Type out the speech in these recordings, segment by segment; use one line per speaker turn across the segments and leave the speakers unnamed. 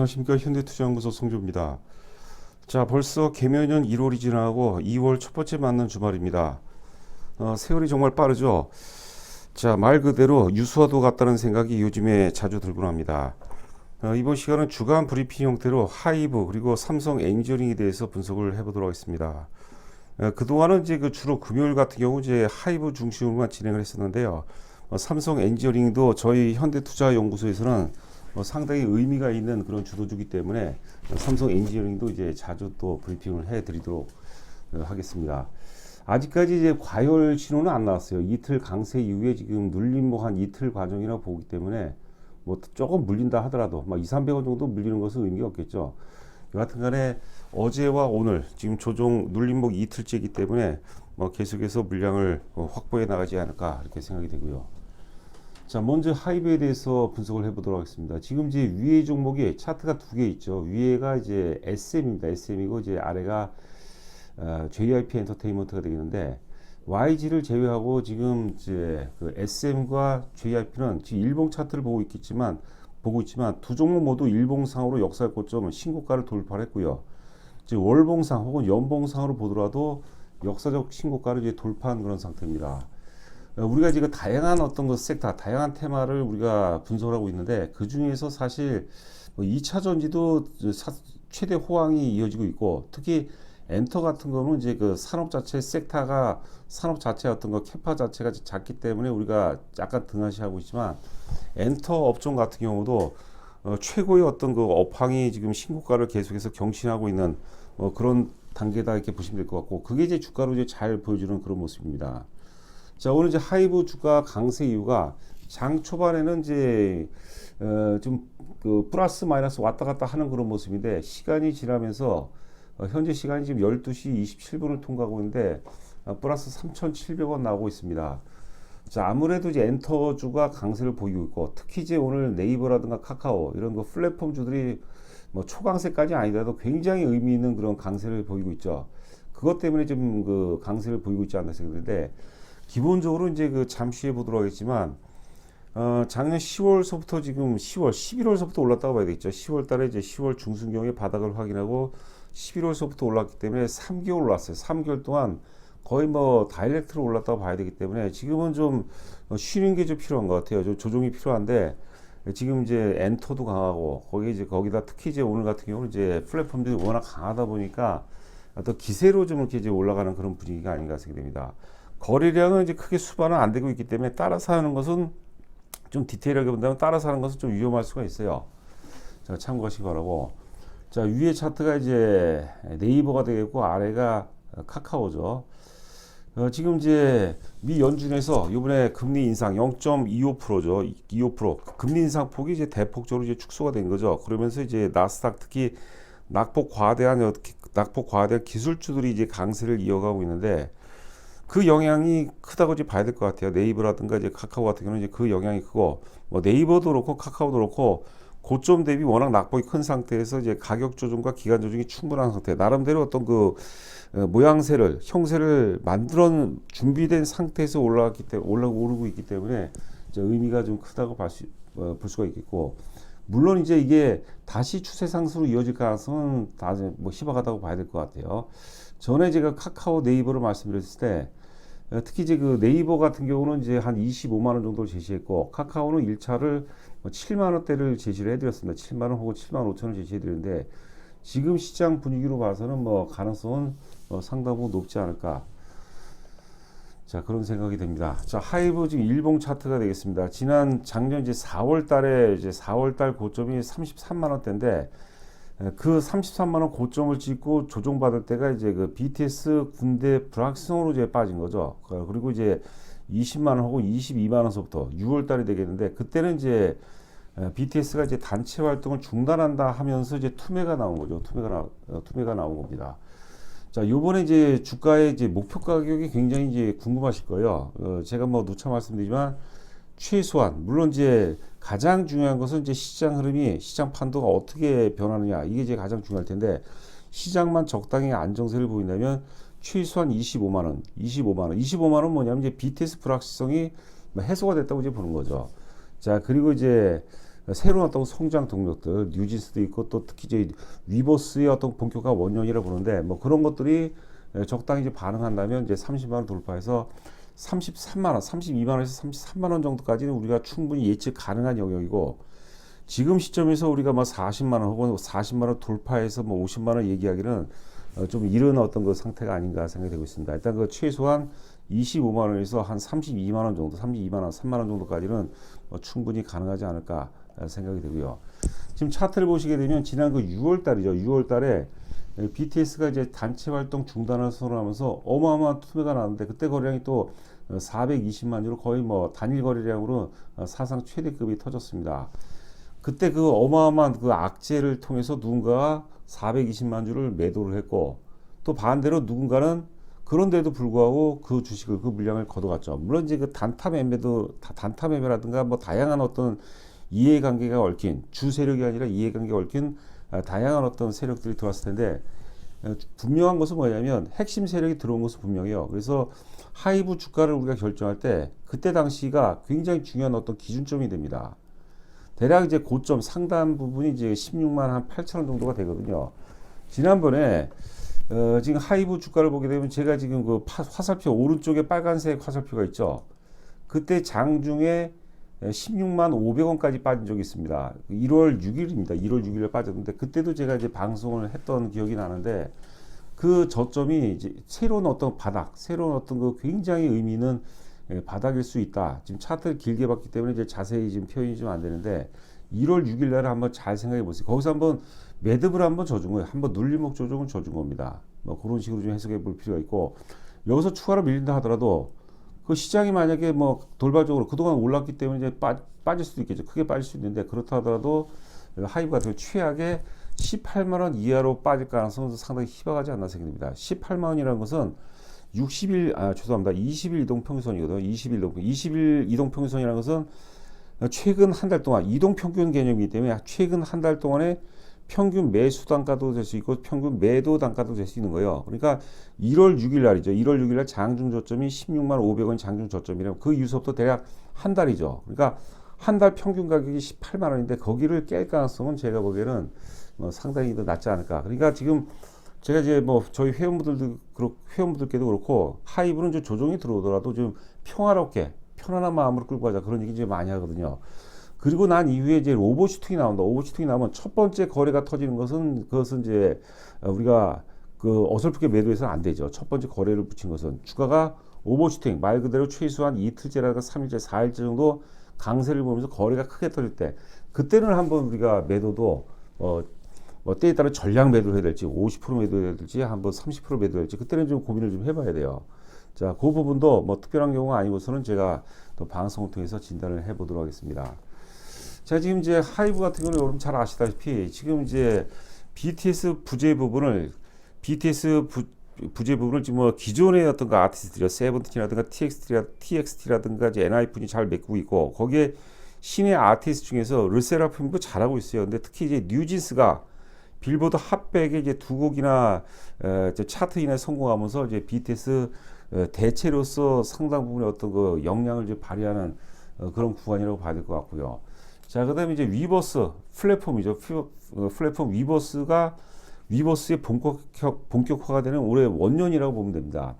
안녕하십니까 현대투자연구소 송조입니다. 자 벌써 개면년 1월이 지나고 2월 첫 번째 맞는 주말입니다. 어, 세월이 정말 빠르죠. 자 말 그대로 유수화도 같다는 생각이 요즘에 자주 들곤 합니다. 어, 이번 시간은 주간 브리핑 형태로 하이브 그리고 삼성 엔지니어링에 대해서 분석을 해보도록 하겠습니다. 어, 그동안은 이제 그 주로 금요일 같은 경우 이제 하이브 중심으로만 진행을 했었는데요. 어, 삼성 엔지니어링도 저희 현대투자연구소에서는 어, 상당히 의미가 있는 그런 주도주기 때문에 삼성 엔지니어링도 이제 자주 또 브리핑을 해드리도록 어, 하겠습니다. 아직까지 이제 과열 신호는 안 나왔어요. 이틀 강세 이후에 지금 눌림목 한 이틀 과정이라고 보기 때문에 뭐 조금 물린다 하더라도 막 2, 300원 정도 물리는 것은 의미가 없겠죠. 여하튼 간에 어제와 오늘 지금 조종 눌림목 이틀째이기 때문에 뭐 계속해서 물량을 어, 확보해 나가지 않을까 이렇게 생각이 되고요. 자, 먼저 하이브에 대해서 분석을 해보도록 하겠습니다. 지금 이제 위에 종목이 차트가 두 개 있죠. 위에가 이제 SM입니다. SM이고 이제 아래가 어, JYP 엔터테인먼트가 되겠는데 YG를 제외하고 지금 이제 그 SM과 JYP는 지금 일봉 차트를 보고 있겠지만 보고 있지만 두 종목 모두 일봉상으로 역사 고점 신고가를 돌파했고요. 이제 월봉상 혹은 연봉상으로 보더라도 역사적 신고가를 이제 돌파한 그런 상태입니다. 어, 우리가 지금 다양한 어떤 그 섹터, 다양한 테마를 우리가 분석을 하고 있는데 그 중에서 사실 뭐 2차 전지도 최대 호황이 이어지고 있고 특히 엔터 같은 거는 이제 그 산업 자체 섹터가 산업 자체 어떤 거 캐파 자체가 작기 때문에 우리가 약간 등하시하고 있지만 엔터 업종 같은 경우도 어, 최고의 어떤 그 업황이 지금 신고가를 계속해서 경신하고 있는 뭐 그런 단계다 이렇게 보시면 될 것 같고 그게 이제 주가로 이제 잘 보여주는 그런 모습입니다. 자, 오늘 이제 하이브 주가 강세 이유가 장 초반에는 이제 어, 좀그 플러스 마이너스 왔다 갔다 하는 그런 모습인데 시간이 지나면서 어, 현재 시간이 지금 12시 27분을 통과하고 있는데 어, 플러스 3,700원 나오고 있습니다. 자, 아무래도 이제 엔터주가 강세를 보이고 있고 특히 이제 오늘 네이버라든가 카카오 이런 그 플랫폼 주들이 뭐 초강세까지 아니더라도 굉장히 의미 있는 그런 강세를 보이고 있죠. 그것 때문에 좀 그 강세를 보이고 있지 않나 생각되는데 기본적으로 이제 그 잠시 해 보도록 하겠지만 어, 작년 10월서부터 지금 10월, 11월서부터 올랐다고 봐야 되겠죠. 10월 달에 이제 10월 중순경에 바닥을 확인하고 11월서부터 올랐기 때문에 3개월 올랐어요. 3개월 동안 거의 뭐 다이렉트로 올랐다고 봐야 되기 때문에 지금은 좀 쉬는 게 좀 필요한 것 같아요. 좀 조정이 필요한데 지금 이제 엔터도 강하고 거기 이제 거기다 특히 이제 오늘 같은 경우는 이제 플랫폼들이 워낙 강하다 보니까 또 기세로 좀 이렇게 이제 올라가는 그런 분위기가 아닌가 생각됩니다. 거래량은 이제 크게 수반은 안 되고 있기 때문에 따라서 하는 것은 좀 디테일하게 본다면 따라서 하는 것은 좀 위험할 수가 있어요. 자, 참고하시기 바라고. 자, 위에 차트가 이제 네이버가 되겠고 아래가 카카오죠. 어, 지금 이제 미 연준에서 이번에 금리 인상 0.25%죠. 25% 금리 인상 폭이 이제 대폭적으로 이제 축소가 된 거죠. 그러면서 이제 나스닥 특히 낙폭 과대한 낙폭 과대한 기술주들이 이제 강세를 이어가고 있는데 그 영향이 크다고 이제 봐야 될 것 같아요. 네이버라든가 이제 카카오 같은 경우는 이제 그 영향이 크고 뭐 네이버도 그렇고 카카오도 그렇고 고점 대비 워낙 낙폭이 큰 상태에서 이제 가격 조정과 기간 조정이 충분한 상태. 나름대로 어떤 그 어, 모양새를 형세를 만들어 준비된 상태에서 올라갔기 때문에 올라 오르고 있기 때문에 의미가 좀 크다고 볼, 수, 어, 볼 수가 있겠고 물론 이제 이게 다시 추세 상승으로 이어질 가능성은 다뭐 희박하다고 봐야 될 것 같아요. 전에 제가 카카오 네이버를 말씀드렸을 때 어, 특히 이제 그 네이버 같은 경우는 이제 한 25만 원 정도를 제시했고 카카오는 1차를 7만 뭐 원대를 제시를 해드렸습니다. 7만 원 혹은 7만 5천 원 제시해드렸는데 지금 시장 분위기로 봐서는 뭐 가능성은 어 상당 부분 높지 않을까. 자 그런 생각이 됩니다. 자 하이브 지금 일봉 차트가 되겠습니다. 지난 작년 이제 4월 달에 이제 4월 달 고점이 33만 원대인데 예, 그 33만 원 고점을 찍고 조정받을 때가 이제 그 BTS 군대 불확성으로 이제 빠진 거죠. 그, 그리고 이제 20만 원 혹은 22만 원서부터 6월 달이 되겠는데 그때는 이제 BTS가 예, 이제 단체 활동을 중단한다 하면서 이제 투매가 나온 거죠. 투매가 나 어, 투매가 나온 겁니다. 자, 요번에 이제 주가의 이제 목표 가격이 굉장히 이제 궁금하실 거예요. 어, 제가 뭐 누차 말씀드리지만 최소한. 물론 이제 가장 중요한 것은 이제 시장 흐름이 시장 판도가 어떻게 변하느냐. 이게 이제 가장 중요할 텐데 시장만 적당히 안정세를 보인다면 최소한 25만 원, 25만 원, 25만 원 뭐냐면 이제 BTS 불확실성이 뭐 해소가 됐다고 이제 보는 거죠. 자 그리고 이제 새로운 어떤 성장 동력들, 뉴진스도 있고 또 특히 이제 위버스의 어떤 본격화 원년이라 보는데 뭐 그런 것들이 적당히 이제 반응한다면 이제 30만 원 돌파해서 33만 원, 32만 원에서 33만 원 정도까지는 우리가 충분히 예측 가능한 영역이고 지금 시점에서 우리가 뭐 40만 원 혹은 40만 원 돌파해서 뭐 50만 원 얘기하기는 어, 좀 이른 어떤 그 상태가 아닌가 생각이 되고 있습니다. 일단 그 최소한 25만 원에서 한 32만 원 정도, 32만 원, 3만 원 정도까지는 뭐 충분히 가능하지 않을까 생각이 되고요. 지금 차트를 보시게 되면 지난 그 6월 달이죠. 6월 달에 BTS가 이제 단체 활동 중단을 선언하면서 어마어마한 투매가 나왔는데 그때 거래량이 또 420만 유로 거의 뭐 단일 거래량으로 어, 사상 최대급이 터졌습니다. 그때 그 어마어마한 그 악재를 통해서 누군가가 420만 주를 매도를 했고 또 반대로 누군가는 그런데도 불구하고 그 주식을 그 물량을 걷어갔죠. 물론 이제 그 단타 매매도 다- 단타 매매라든가 뭐 다양한 어떤 이해관계가 얽힌 주 세력이 아니라 이해관계가 얽힌 아, 다양한 어떤 세력들이 들어왔을 텐데 어, 분명한 것은 뭐냐면 핵심 세력이 들어온 것은 분명해요. 그래서 하이브 주가를 우리가 결정할 때 그때 당시가 굉장히 중요한 어떤 기준점이 됩니다. 대략 이제 고점 상단 부분이 이제 16만 한 8천 원 정도가 되거든요. 지난번에 어, 지금 하이브 주가를 보게 되면 제가 지금 그 파- 화살표 오른쪽에 빨간색 화살표가 있죠. 그때 장중에 16만 500원까지 빠진 적이 있습니다. 1월 6일입니다. 1월 6일에 빠졌는데 그때도 제가 이제 방송을 했던 기억이 나는데 그 저점이 이제 새로운 어떤 바닥, 새로운 어떤 그 굉장히 의미 있는 예, 바닥일 수 있다. 지금 차트를 길게 봤기 때문에 이제 자세히 지금 표현이 좀 안 되는데 1월 6일 날 한번 잘 생각해 보세요. 거기서 한번 매듭을 한번 져준 거예요. 한번 눌림목 조정을 져준 겁니다. 뭐 그런 식으로 좀 해석해 볼 필요가 있고 여기서 추가로 밀린다 하더라도 그 시장이 만약에 뭐 돌발적으로 그동안 올랐기 때문에 이제 빠, 빠질 수도 있겠죠. 크게 빠질 수 있는데 그렇다 하더라도 하이브 같은 최악의 18만 원 이하로 빠질 가능성은 상당히 희박하지 않나 생각됩니다. 18만 원이라는 것은 60일 아 죄송합니다. 20일 이동 평균선이거든요. 20일 이동 20일 이동 평균선이라는 것은 최근 한 달 동안 이동 평균 개념이기 때문에 최근 한 달 동안에 평균 매수 단가도 될 수 있고 평균 매도 단가도 될 수 있는 거예요. 그러니까 1월 6일 날이죠. 1월 6일 날 장중 저점이 16만 500원 장중 저점이라면 그 이후서부터 대략 한 달이죠. 그러니까 한 달 평균 가격이 18만 원인데 거기를 깰 가능성은 제가 보기에는 어, 상당히 더 낮지 않을까. 그러니까 지금 제가 이제 뭐 저희 회원분들도 그렇고 회원분들께도 그렇고 하이브는 좀 조정이 들어오더라도 좀 평화롭게 편안한 마음으로 끌고 가자 그런 얘기 이제 많이 하거든요. 그리고 난 이후에 이제 오버슈팅이 나온다. 오버슈팅이 나오면 첫 번째 거래가 터지는 것은 그것은 이제 어, 우리가 그 어설프게 매도해서는 안 되죠. 첫 번째 거래를 붙인 것은 주가가 오버슈팅 말 그대로 최소한 이틀째라든가 3일째, 4일째 정도 강세를 보면서 거래가 크게 터질 때 그때는 한번 우리가 매도도 어, 뭐 때에 따라 전량 매도를 해야 될지 50% 매도해야 될지 한번 30% 매도해야 될지 그때는 좀 고민을 좀 해봐야 돼요. 자, 그 부분도 뭐 특별한 경우가 아니고서는 제가 또 방송을 통해서 진단을 해보도록 하겠습니다. 자, 지금 이제 하이브 같은 경우는 여러분 잘 아시다시피 지금 이제 BTS 부재 부분을 BTS 부, 부재 부분을 지금 뭐 기존의 어떤 그 아티스트들이 세븐틴이라든가 TXT라, TXT라든가 이제 NI분이 잘 메꾸고 있고 거기에 신의 아티스트 중에서 르세라핌도 잘하고 있어요. 근데 특히 이제 뉴진스가 빌보드 핫백에 이제 두 곡이나 어, 이제 차트 인에 성공하면서 이제 BTS 어, 대체로서 상당 부분의 어떤 그 역량을 이제 발휘하는 어, 그런 구간이라고 봐야 될 것 같고요. 자, 그 다음에 이제 위버스 플랫폼이죠. 피- 어, 플랫폼 위버스가 위버스의 본격 본격화가 되는 올해 원년이라고 보면 됩니다.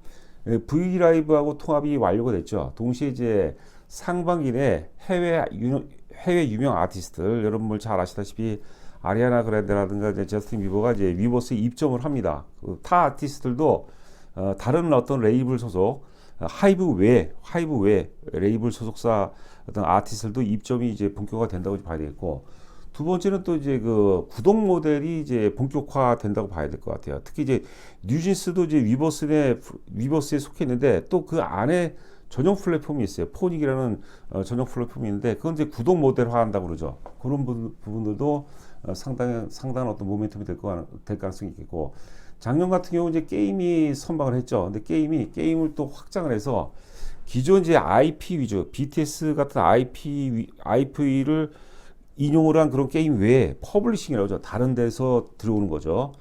예, V 라이브하고 통합이 완료가 됐죠. 동시에 이제 상반기 내 해외 유, 해외 유명 아티스트들 여러분 잘 아시다시피 아리아나 그란데라든가 이제 저스틴 비버가 이제 위버스에 입점을 합니다. 그타 아티스트들도 어, 다른 어떤 레이블 소속 어, 하이브 외 하이브 외 레이블 소속사 어떤 아티스트들도 입점이 이제 본격화 된다고 봐야 되겠고 두 번째는 또 이제 그 구독 모델이 이제 본격화 된다고 봐야 될 것 같아요. 특히 이제 뉴진스도 이제 위버스에 위버스에 속해 있는데 또 그 안에 전용 플랫폼이 있어요. 포닉이라는 어, 전용 플랫폼이 있는데 그건 이제 구독 모델화 한다고 그러죠. 그런 부, 부분들도 어, 상당한 상당한 어떤 모멘텀이 될, 거, 될 가능성이 있겠고 작년 같은 경우 이제 게임이 선방을 했죠. 근데 게임이 게임을 또 확장을 해서 기존 이제 IP 위주 BTS 같은 IP 위- IP를 인용을 한 그런 게임 외에 퍼블리싱이라고 하죠. 다른 데서 들어오는 거죠.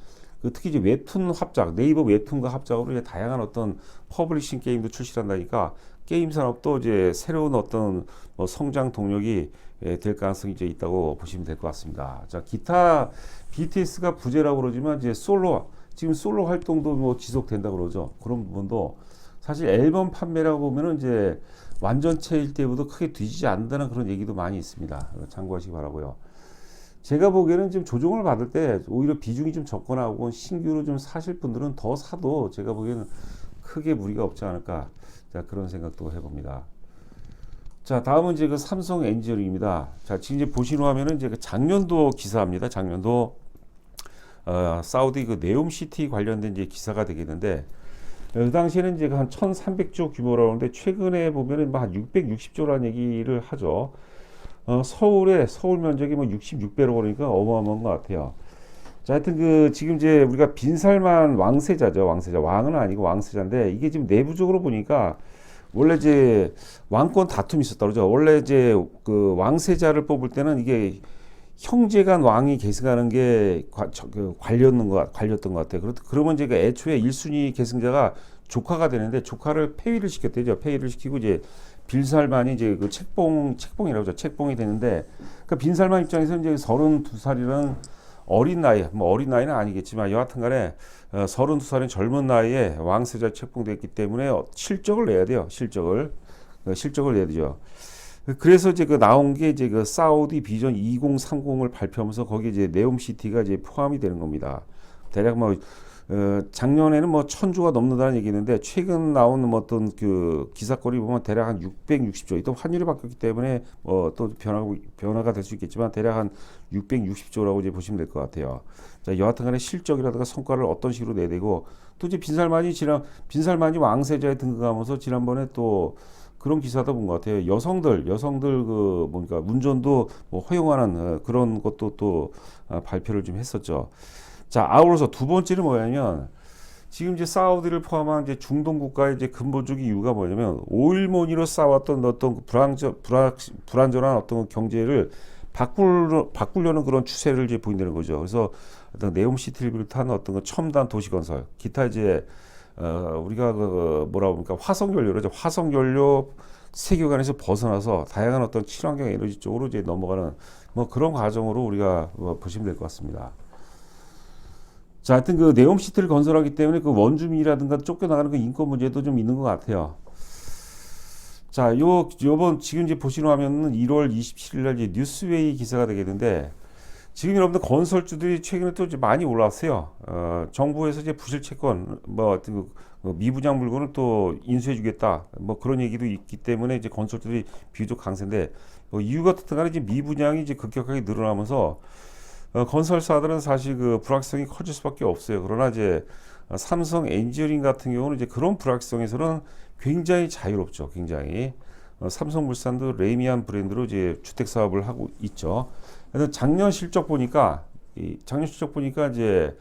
그 특히 이제 웹툰 합작, 네이버 웹툰과 합작으로 이제 다양한 어떤 퍼블리싱 게임도 출시한다니까 게임 산업도 이제 새로운 어떤 뭐 성장 동력이 예, 될 가능성이 이제 있다고 보시면 될 것 같습니다. 자, 기타 BTS가 부재라고 그러지만 이제 솔로 지금 솔로 활동도 뭐 지속된다 그러죠. 그런 부분도 사실 앨범 판매라고 보면은 이제 완전체일 때보다 크게 뒤지지 않는다는 그런 얘기도 많이 있습니다. 참고하시기 바라고요. 제가 보기에는 지금 조정을 받을 때 오히려 비중이 좀 적거나 하고 신규로 좀 사실 분들은 더 사도 제가 보기에는 크게 무리가 없지 않을까 자 그런 생각도 해봅니다. 자 다음은 이제 그 삼성 엔지니어링입니다. 자 지금 이제 보시는 화면은 이제 그 작년도 기사입니다. 작년도 어, 사우디 그 네옴시티 관련된 이제 기사가 되겠는데 그 당시에는 이제 한 1,300조 규모라고 하는데 최근에 보면은 뭐한 660조라는 얘기를 하죠. 어, 서울에 서울 면적이 뭐 66배로 그러니까 어마어마한 것 같아요. 자, 하여튼 그 지금 이제 우리가 빈살만 왕세자죠. 왕세자. 왕은 아니고 왕세자인데 이게 지금 내부적으로 보니까 원래 이제 왕권 다툼이 있었다 그러죠. 원래 이제 그 왕세자를 뽑을 때는 이게 형제간 왕이 계승하는 게 관, 저, 그 관렸는 것, 관렸던 것 같아요. 그렇, 그러면 이제 그 애초에 1순위 계승자가 조카가 되는데 조카를 폐위를 시켰대죠. 폐위를 시키고 이제 빈살만이 이제 그 책봉, 책봉이라고 하죠. 책봉이 되는데 그 빈살만 입장에서 이제 32살이라는 어린 나이, 뭐 어린 나이는 아니겠지만 여하튼 간에 어, 32살인 젊은 나이에 왕세자 책봉됐기 때문에 어, 실적을 내야 돼요. 실적을. 어, 실적을 내야 되죠. 그래서 이제 그 나온 게 이제 그 사우디 비전 2030을 발표하면서 거기에 이제 네옴시티가 이제 포함이 되는 겁니다. 대략 뭐 어, 작년에는 뭐 천조가 넘는다는 얘기인데 최근 나온 뭐 어떤 그 기사거리 보면 대략 한 660조. 또 환율이 바뀌었기 때문에 뭐또 변화가 변화가 될 수 있겠지만 대략 한 660조라고 이제 보시면 될 것 같아요. 자, 여하튼간에 실적이라든가 성과를 어떤 식으로 내되고 또 이제 빈살만이 지난 빈살만이 왕세자에 등극하면서 지난번에 또 그런 기사도 본것 같아요. 여성들, 여성들 그 뭔가 운전도 뭐 허용하는 어, 그런 것도 또 어, 발표를 좀 했었죠. 자, 아울러서 두 번째는 뭐냐면 지금 이제 사우디를 포함한 이제 중동 국가의 이제 근본적인 이유가 뭐냐면 오일모니로 쌓았던 어떤 그 불안전, 불안, 불안전한 어떤 경제를 바꾸려, 바꾸려는 그런 추세를 이제 보인다는 거죠. 그래서 어떤 네옴시티를 비롯한 어떤 그 첨단 도시 건설, 기타 이제 어, 우리가 그 뭐라 그럽니까 화석 연료죠. 화석 연료 세계관에서 벗어나서 다양한 어떤 친환경 에너지 쪽으로 이제 넘어가는 뭐 그런 과정으로 우리가 뭐 보시면 될 것 같습니다. 자, 하여튼 그 네옴시티를 건설하기 때문에 그 원주민이라든가 쫓겨나가는 그 인권 문제도 좀 있는 것 같아요. 자, 요, 요번 지금 이제 보시는 화면은 1월 27일 날 이제 뉴스웨이 기사가 되겠는데 지금 여러분들 건설주들이 최근에 또 이제 많이 올라왔어요. 어, 정부에서 이제 부실 채권, 뭐, 어떤 그 미분양 물건을 또 인수해주겠다. 뭐 그런 얘기도 있기 때문에 이제 건설주들이 비교적 강세인데, 뭐 이유가 어떻든 간에 이제 미분양이 이제 급격하게 늘어나면서 어, 건설사들은 사실 그 불확실성이 커질 수밖에 없어요. 그러나 이제 삼성 엔지니어링 같은 경우는 이제 그런 불확실성에서는 굉장히 자유롭죠. 굉장히. 어, 삼성물산도 레미안 브랜드로 이제 주택 사업을 하고 있죠. 그래서 작년 실적 보니까 이 작년 실적 보니까 이제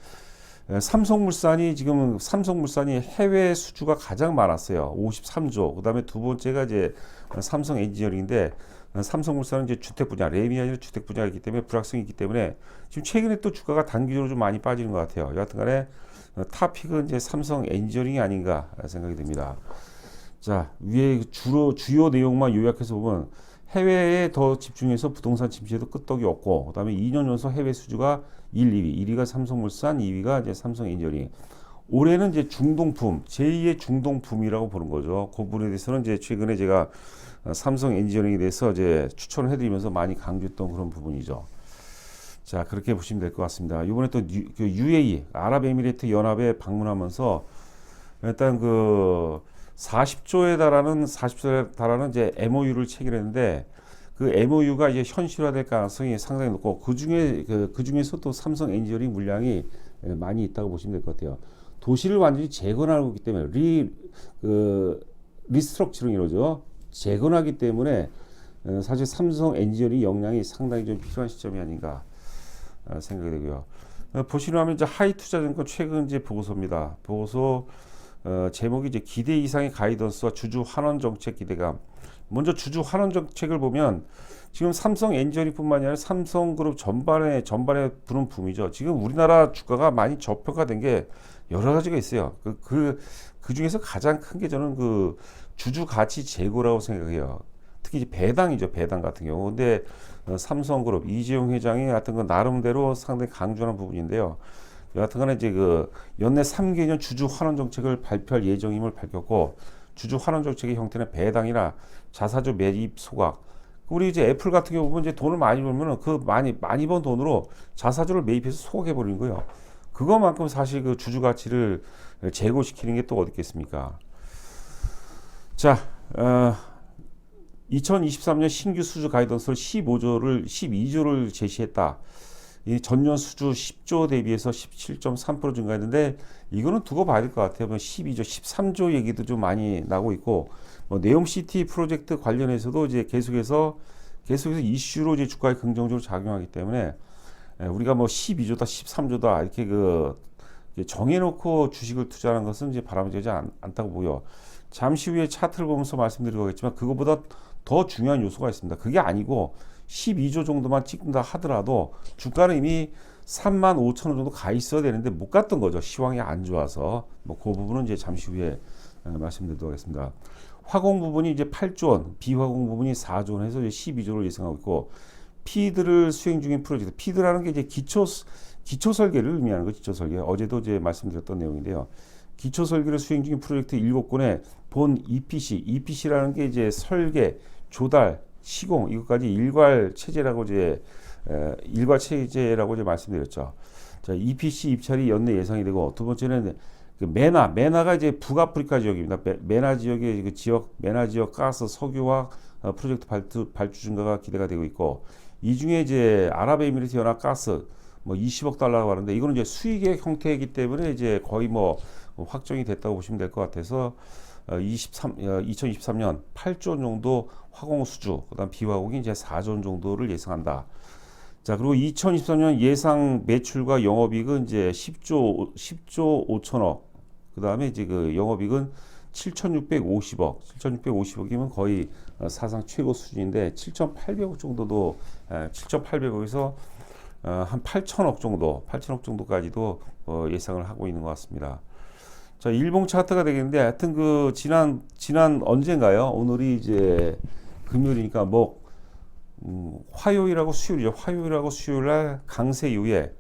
삼성물산이 지금 삼성물산이 해외 수주가 가장 많았어요. 53조. 그다음에 두 번째가 이제 삼성 엔지니어링인데 삼성물산은 이제 주택 분야, 레미안이 주택 분야이기 때문에 불확성이 있기 때문에 지금 최근에 또 주가가 단기적으로 좀 많이 빠지는 것 같아요. 여하튼간에 탑픽은 이제 삼성 엔지니어링이 아닌가 생각이 듭니다. 자 위에 주로 주요 내용만 요약해서 보면 해외에 더 집중해서 부동산 침체도 끄떡이 없고 그다음에 2년 연속 해외 수주가 1, 2위, 1위가 삼성물산, 2위가 이제 삼성 엔지니어링. 올해는 이제 중동품, 제2의 중동품이라고 보는 거죠. 그 부분에 대해서는 이제 최근에 제가 삼성 엔지니어링에 대해서 이제 추천을 해드리면서 많이 강조했던 그런 부분이죠. 자, 그렇게 보시면 될 것 같습니다. 이번에 또 유, 그 UAE, 아랍에미리트 연합에 방문하면서 일단 그 40조에 달하는 40조에 달하는 이제 MOU를 체결했는데 그 MOU가 이제 현실화될 가능성이 상당히 높고 그 중에 그, 그 중에서 또 삼성 엔지니어링 물량이 많이 있다고 보시면 될 것 같아요. 도시를 완전히 재건하고 있기 때문에 리 그 리스트럭처링 이러죠. 재건하기 때문에 사실 삼성 엔지니어링 역량이 상당히 좀 필요한 시점이 아닌가 생각이 되고요. 어, 보시면 이제 하이 투자증권 최근 이제 보고서입니다. 보고서 어, 제목이 이제 기대 이상의 가이던스와 주주 환원 정책 기대감. 먼저 주주 환원 정책을 보면 지금 삼성 엔지니어링뿐만이 아니라 삼성그룹 전반에 전반에 부는 붐이죠. 지금 우리나라 주가가 많이 저평가된 게 여러 가지가 있어요. 그, 그, 그 중에서 가장 큰 게 저는 그 주주 가치 제고라고 생각해요. 특히 이제 배당이죠. 배당 같은 경우. 근데 어, 삼성그룹 이재용 회장이 같은 건 나름대로 상당히 강조하는 부분인데요. 여하튼간에 이제 그 연내 3개년 주주 환원 정책을 발표할 예정임을 밝혔고 주주 환원 정책의 형태는 배당이나 자사주 매입 소각. 우리 이제 애플 같은 경우 보면 이제 돈을 많이 벌면은 그 많이 많이 번 돈으로 자사주를 매입해서 소각해 버리는 거예요. 그거만큼 사실 그 주주 가치를 제고시키는 게 또 어디 있겠습니까? 자, 어, 2023년 신규 수주 가이던스를 15조를 12조를 제시했다. 이 전년 수주 10조 대비해서 17.3% 증가했는데 이거는 두고 봐야 될 것 같아요. 뭐 12조, 13조 얘기도 좀 많이 나고 있고 뭐 네옴 시티 프로젝트 관련해서도 이제 계속해서 계속해서 이슈로 이제 주가에 긍정적으로 작용하기 때문에 에, 우리가 뭐 12조다, 13조다 이렇게 그 정해놓고 주식을 투자하는 것은 이제 바람직하지 않, 않다고 보여. 잠시 후에 차트를 보면서 말씀드리겠지만 그거보다 더 중요한 요소가 있습니다. 그게 아니고 12조 정도만 찍는다 하더라도 주가는 이미 3만 5천 원 정도 가 있어야 되는데 못 갔던 거죠. 시황이 안 좋아서 뭐 그 부분은 이제 잠시 후에 어, 말씀드리도록 하겠습니다. 화공 부분이 이제 8조 원, 비화공 부분이 4조 원 해서 이제 12조를 예상하고 있고 피드를 수행 중인 프로젝트. 피드라는 게 이제 기초 기초 설계를 의미하는 거 기초 설계. 어제도 이제 말씀드렸던 내용인데요. 기초 설계를 수행 중인 프로젝트 7건에 본 EPC, EPC라는 게 이제 설계, 조달, 시공 이것까지 일괄 체제라고 이제 에, 일괄 체제라고 이제 말씀드렸죠. 자, EPC 입찰이 연내 예상이 되고 두 번째는 그 메나, 메나가 이제 북아프리카 지역입니다. 메, 메나 지역의 그 지역, 메나 지역 가스, 석유화 어, 프로젝트 발주, 발주 증가가 기대가 되고 있고 이 중에 이제 아랍에미리트 연합 가스 뭐 20억 달러가 하는데 이거는 이제 수익의 형태이기 때문에 이제 거의 뭐 확정이 됐다고 보시면 될 것 같아서 어, 23, 어, 2023년 8조 원 정도 화공 수주, 그다음 비화공이 이제 4조 원 정도를 예상한다. 자, 그리고 2023년 예상 매출과 영업이익은 이제 10조 10조 5천억. 그다음에 이제 그 영업이익은 7,650억. 7,650억이면 거의 어, 사상 최고 수준인데 7,800억 정도도 7,800억에서 어, 한 8천억 정도, 8천억 정도까지도 어, 예상을 하고 있는 것 같습니다. 자, 일봉 차트가 되겠는데 하여튼 그 지난 지난 언젠가요? 오늘이 이제 금요일이니까 뭐 음, 화요일하고 수요일이죠. 화요일하고 수요일날 강세 이후에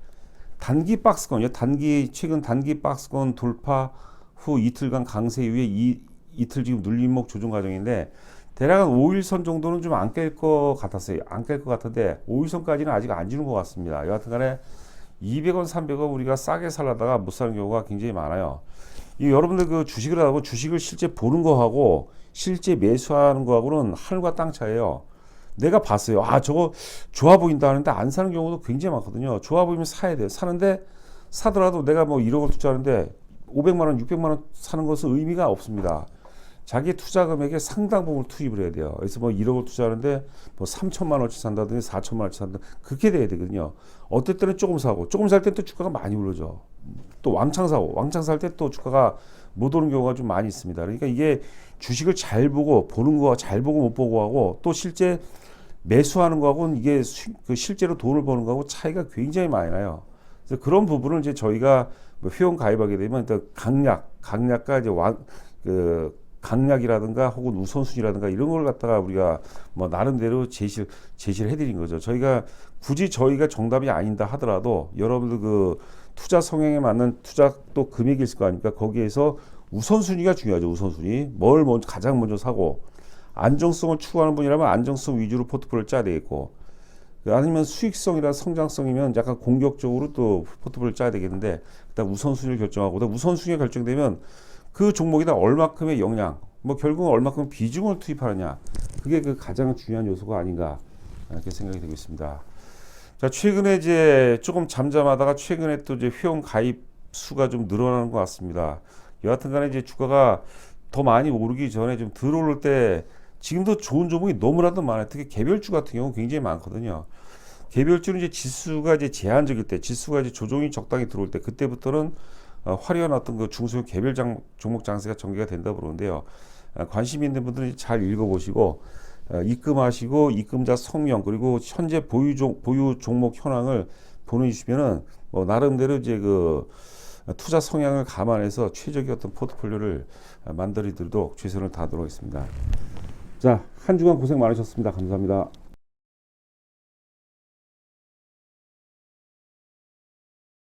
단기 박스권이요. 단기 최근 단기 박스권 돌파 후 이틀간 강세 이후에 이 이틀 지금 눌림목 조정 과정인데 대략 한 5일선 정도는 좀 안 깰 것 같았어요. 안 깰 것 같은데 5일선까지는 아직 안 주는 것 같습니다. 여하튼간에 200원, 300원 우리가 싸게 살라다가 못 사는 경우가 굉장히 많아요. 이 여러분들 그 주식을 하고 주식을 실제 보는 거하고 실제 매수하는 거하고는 하늘과 땅 차이에요. 내가 봤어요. 아, 저거 좋아 보인다 하는데 안 사는 경우도 굉장히 많거든요. 좋아 보이면 사야 돼요. 사는데 사더라도 내가 뭐 1억을 투자하는데 500만 원, 600만 원 사는 것은 의미가 없습니다. 자기 투자 금액의 상당 부분을 투입을 해야 돼요. 그래서 뭐 1억을 투자하는데 뭐 3천만 원치 산다든지 4천만 원치 산다 그렇게 돼야 되거든요. 어떨 때는 조금 사고 조금 살 때 또 주가가 많이 오르죠. 또 왕창 사고 왕창 살 때 또 주가가 못 오는 경우가 좀 많이 있습니다. 그러니까 이게 주식을 잘 보고 보는 거잘 보고 못 보고 하고 또 실제 매수하는 거하고는 이게 수, 그 실제로 돈을 버는 거하고 차이가 굉장히 많이 나요. 그래서 그런 부분을 이제 저희가 뭐 회원 가입하게 되면 또 강약, 강약과 이제 왕, 그 강약이라든가 혹은 우선순위라든가 이런 걸 갖다가 우리가 뭐 나름대로 제시를 제시를 해드린 거죠. 저희가 굳이 저희가 정답이 아닌다 하더라도 여러분들 그 투자 성향에 맞는 투자 또 금액이 있을 거 아닙니까? 거기에서 우선순위가 중요하죠. 우선순위. 뭘 먼저 가장 먼저 사고 안정성을 추구하는 분이라면 안정성 위주로 포트폴리오를 짜야 되겠고 아니면 수익성이나 성장성이면 약간 공격적으로 또 포트폴리오를 짜야 되겠는데 일단 우선순위를 결정하고 우선순위가 결정되면 그 종목에다 얼마큼의 영향 뭐 결국은 얼마큼 비중을 투입하느냐 그게 그 가장 중요한 요소가 아닌가 이렇게 생각이 되고 있습니다. 자 최근에 이제 조금 잠잠하다가 최근에 또 이제 회원 가입 수가 좀 늘어나는 것 같습니다. 여하튼간에 이제 주가가 더 많이 오르기 전에 좀 들어올 때 지금도 좋은 종목이 너무나도 많아요. 특히 개별주 같은 경우 굉장히 많거든요. 개별주는 이제 지수가 이제 제한적일 때, 지수가 이제 조정이 적당히 들어올 때, 그때부터는 어, 화려한 어떤 그 중소형 개별 장, 종목 장세가 전개가 된다 고 그러는데요. 어, 관심 있는 분들은 잘 읽어보시고 어, 입금하시고 입금자 성명 그리고 현재 보유 종 보유 종목 현황을 보내주시면은 뭐 나름대로 이제 그 투자 성향을 감안해서 최적의 어떤 포트폴리오를 만들어 드리도록 최선을 다하도록 하겠습니다. 자, 한 주간 고생 많으셨습니다. 감사합니다.